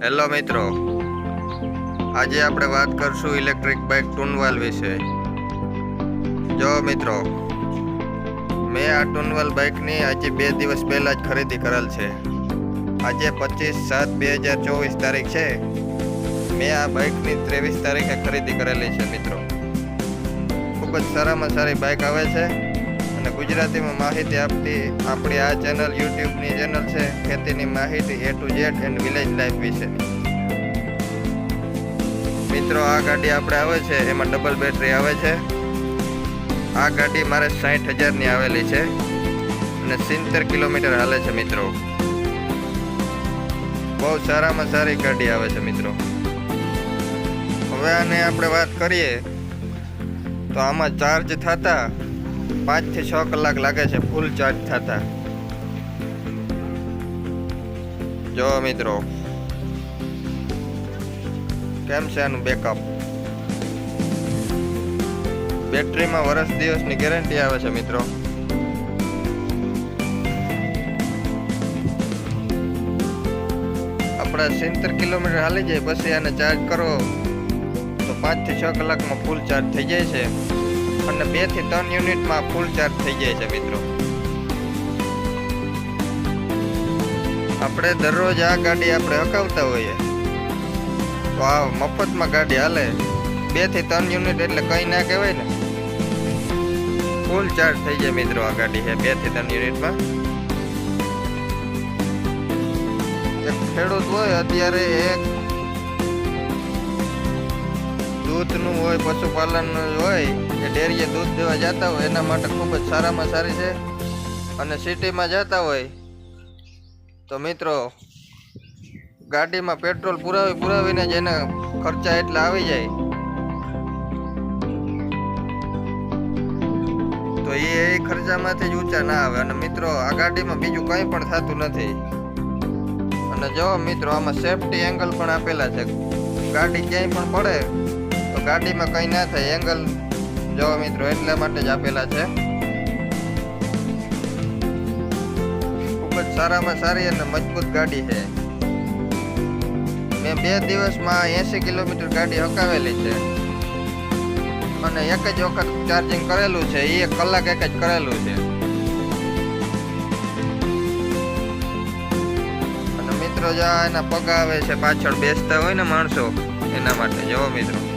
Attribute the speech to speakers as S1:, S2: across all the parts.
S1: Hello મિત્રો. આજે આપણે વાત કરશું ઇલેક્ટ્રિક બાઇક ટુનવાલ વિશે. જો મિત્રો, મેં આ ટુનવાલ બાઇકની આજે બે દિવસ પહેલાં જ ખરીદી કરેલ છે. આજે પચીસ સાત બે હજાર ચોવીસ તારીખ છે. મેં આ બાઇકની ત્રેવીસ તારીખે ખરીદી કરેલી છે મિત્રો. ખૂબ જ સારામાં સારી બાઇક આવે છે. ગુજરાતીમાં માહિતી આપતી આપણી આ ચેનલ યુટ્યુબની ચેનલ છે, ખેતીની માહિતી A to Z and village life વિશે. મિત્રો, આ ગાડી આપણે આવે છે, એમાં ડબલ બેટરી આવે છે. આ ગાડી મારે સાઠ હજારની આવેલી છે અને સિત્તેર કિલોમીટર હાલે છે મિત્રો. બહુ સારામાં સારી ગાડી આવે છે મિત્રો. હવે આને આપણે વાત કરીએ, તો આમાં ચાર્જ થતા પાંચથી છ કલાક લાગે છે ફૂલ ચાર્જ થતા. જો મિત્રો, કેમ છે આનું બેકઅપ બેટરીમાં વર્ષ દિવસની ગેરંટી આવે છે, મિત્રો. આપણા સિત્તેર કિલોમીટર હાલી જાય, પછી આને ચાર્જ કરો, તો પાંચથી છ કલાકમાં ફૂલ ચાર્જ થઈ જાય છે. અને બેથી ત્રણ યુનિટમાં ફૂલ ચાર્જ થઈ જાય છે મિત્રો. આપણે દરરોજ આ ગાડી આપણે હકાવતા હોઈએ. તો આ મફતમાં ગાડી હાલે. બેથી ત્રણ યુનિટ એટલે કંઈ ના કહેવાય ને. ફૂલ ચાર્જ થઈ જાય મિત્રો આ ગાડી છે બેથી ત્રણ યુનિટમાં એક ખેડૂત હોય, અત્યારે એક દૂધનું હોય, પશુપાલનનું હોય કે ડેરીએ દૂધ દેવા જતા હોય, એના માટે ખૂબ જ સારામાં સારી છે. અને સિટીમાં જતા હોય, તો મિત્રો, ગાડીમાં પેટ્રોલ પુરાવી પુરાવીને જ એના ખર્ચા એટલા આવી જાય. તો એ એ ખર્ચામાંથી જ ઊંચા ના આવે. અને મિત્રો, આ ગાડીમાં બીજું કંઈ પણ થતું નથી. અને જો મિત્રો, આમાં સેફટી એંગલ પણ આપેલા છે. ગાડી ક્યાંય પણ પડે ગાડીમાં કંઈ ના થાય, એંગલ જો મિત્રો, એટલા માટે જ આપેલા છે. ખૂબ જ સારામાં સારી અને મજબૂત ગાડી છે. મેં બે દિવસમાં એસી કિલોમીટર ગાડી હકાવેલી છે. અને એક જ વખત ચાર્જિંગ કરેલું છે એ એક કલાક એક જ કરેલું છે. મિત્રો જો એના પગ આવે છે, પાછળ બેસતા હોય ને માણસો, એના માટે, જવો મિત્રો.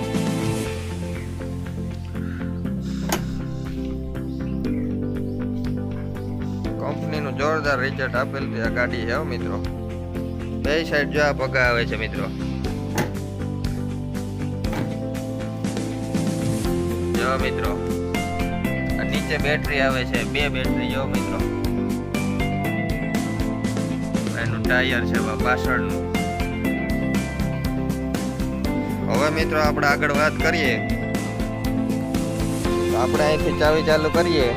S1: જોરદાર રિઝલ્ટ આપેલ છે આ ગાડી છે મિત્રો. બે સાઈડ જો આ પગા આવે છે મિત્રો. જો મિત્રો. નીચે બેટરી આવે છે, બે બેટરી જો મિત્રો. એનું ટાયર છે પાછળનું. હવે મિત્રો આપણે આગળ વાત કરીએ. આપણે અહીંથી ચાવી ચાલુ કરીએ.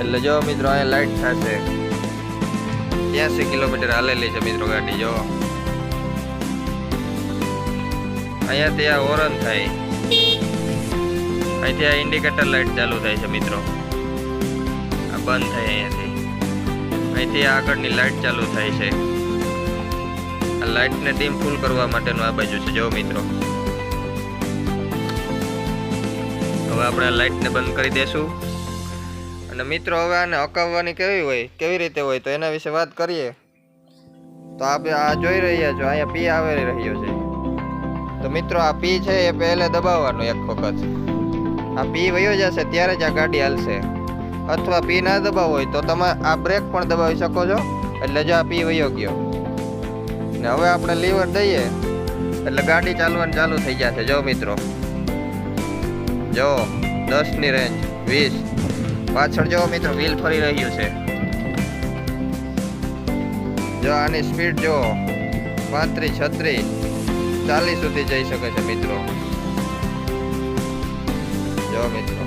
S1: એટલે જો મિત્રો, અહીંયા લાઈટ થશે. ત્યાંસી કિલોમીટર હાલેલી છે મિત્રો ગાડી, જો. અહીંયાથી આ ઓરન થાય. અહીંથી આ ઇન્ડિકેટર લાઈટ ચાલુ થાય છે મિત્રો. આ બંધ થાય અહીંયાથી. અહીંથી આગળની લાઈટ ચાલુ થાય છે. આ લાઈટને ડીમ ફૂલ કરવા માટેનું આ બાજુ છે, જો મિત્રો. હવે આપણે આ લાઈટને બંધ કરી દેશું. અને મિત્રો હવે આને હકાવવાની કેવી હોય, કેવી રીતે હોય, તો એના વિશે વાત કરીએ. તો આપણે આ જોઈ રહ્યા છો, અહીંયા પી આવી રહ્યો છે. તો મિત્રો આ પી છે, એ પહેલે દબાવવાનું એક વખત. આ પી વયો જશે, ત્યારે જ આ ગાડી હાલશે. અથવા પી ના દબાવ હોય, તો તમે આ બ્રેક પણ દબાવી શકો છો, એટલે જો આ પી વયો ગયો. ને હવે આપણે લીવર દઈએ, એટલે ગાડી ચાલવાનું ચાલુ થઈ જશે. જો મિત્રો. જો, દસની રેન્જ વીસ. પાછળ જો મિત્રો વ્હીલ ફરી રહ્યું છે. જો આની સ્પીડ જો પાંત્રીસ, છત્રીસ, ચાલીસ સુધી જઈ શકે છે મિત્રો. જો મિત્રો.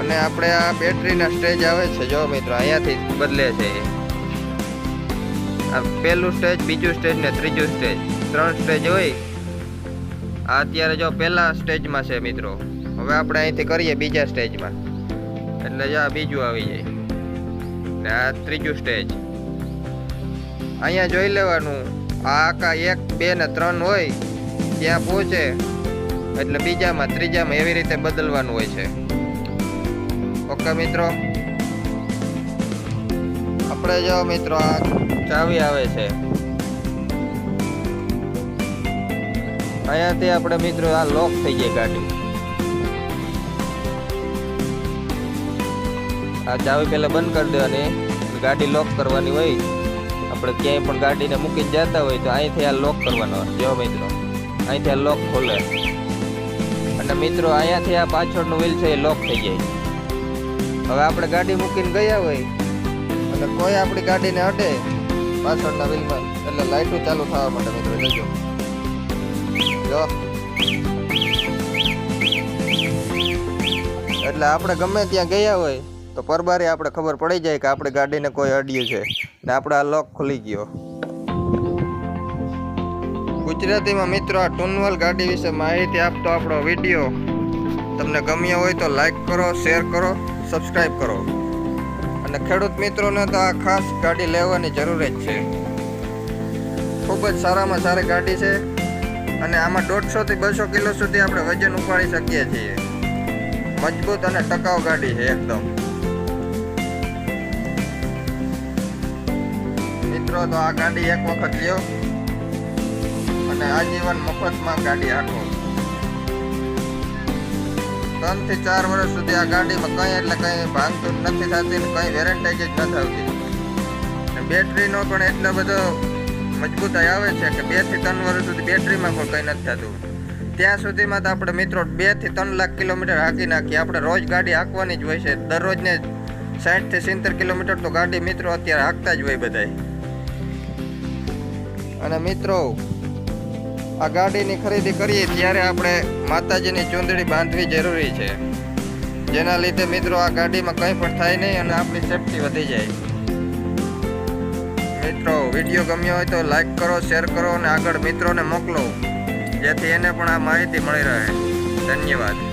S1: અને આપણે આ બેટરીના સ્ટેજ આવે છે, જો મિત્રો, અહીંયાથી બદલે છે આ પહેલું સ્ટેજ બીજું સ્ટેજ ને ત્રીજું સ્ટેજ ત્રણ સ્ટેજ હોય. આ અત્યારે જો પહેલા સ્ટેજમાં છે મિત્રો. હવે આપણે અહીંથી કરીએ બીજા સ્ટેજમાં એટલે જો આ બીજું આવી જાય. ને આ ત્રીજું સ્ટેજ અહીંયા જોઈ લેવાનું, આ આકા એક, બે ને ત્રણ હોય, ત્યાં પહોંચે. એટલે બીજામાં, ત્રીજામાં એવી રીતે બદલવાનું હોય છે. ઓકે મિત્રો? આપણે જો મિત્રો, આ ચાવી આવે છે. અહીંયાથી આપણે મિત્રો આ લોક થઈ જાય ગાડી. આ ચાવી પહેલાં બંધ કરી દેવાની. ગાડી લોક કરવાની હોય. આપણે ક્યાંય પણ ગાડીને મૂકીને જતા હોય તો અહીંથી આ લોક કરવાનો જો મિત્રો, અહીંથી આ લોક ખોલે. અને મિત્રો, અહીંયાથી આ પાછળનું વ્હીલ છે એ લોક થઈ જાય હવે આપણે ગાડી મૂકીને ગયા હોય. અને કોઈ આપણી ગાડીને અડે પાછળના વ્હીલમાં એટલે લાઇટો ચાલુ થવા માટે મિત્રો જોજો જો. એટલે આપણે ગમે ત્યાં ગયા હોય તો પરબારી આપણે ખબર પડી જાય કે આપણે ગાડીને કોઈ અડ્યું છે. ને આપણે આ લોક ખુલી ગયો. ગુજરાતીમાં મિત્રો આ ટુનવલ ગાડી વિશે માહિતી આપતો આપણો વીડિયો. તમને ગમ્યો હોય તો લાઈક કરો શેર કરો સબસ્ક્રાઈબ કરો. અને ખેડૂત મિત્રોને તો આ ખાસ ગાડી લેવાની જરૂર જ છે. ખૂબ જ સારામાં સારી ગાડી છે. અને આમાં દોઢસોથી બસો કિલો સુધી આપણે વજન ઉપાડી શકીએ છીએ. મજબૂત અને ટકાઉ ગાડી છે એકદમ. મિત્રો, તો આ ગાડી એક વખત લ્યો. અને આજીવન મફતમાં ગાડી હાંકો. ત્રણથી ચાર વર્ષ સુધી આ ગાડીમાં કંઈ એટલે કંઈ ભાંગતું નથી થતી કંઈ વેરંટાઈ જ નથી આવતી. બેટરીનો પણ એટલો બધો મજબૂતાઈ આવે છે કે બેથી ત્રણ વર્ષ સુધી બેટરીમાં પણ કંઈ નથી થતું. ત્યાં સુધીમાં તો આપણે મિત્રો બેથી ત્રણ લાખ કિલોમીટર હાંકી નાખીએ. આપણે રોજ ગાડી હાંકવાની જ હોય છે. દરરોજને સાઠથી સિત્તેર કિલોમીટર તો ગાડી મિત્રો અત્યારે હાંકતા જ હોય બધાય. અને મિત્રો, આ ગાડીની ખરીદી કરીએ ત્યારે આપણે માતાજીની ચૂંદડી બાંધવી જરૂરી છે. જેના લીધે મિત્રો આ ગાડીમાં કંઈ પણ થાય નહીં અને આપણી સેફટી વધી જાય. મિત્રો, વીડિયો ગમ્યો હોય તો લાઈક કરો, શેર કરો અને આગળ મિત્રોને મોકલો, જેથી એને પણ આ માહિતી મળી રહે. ધન્યવાદ.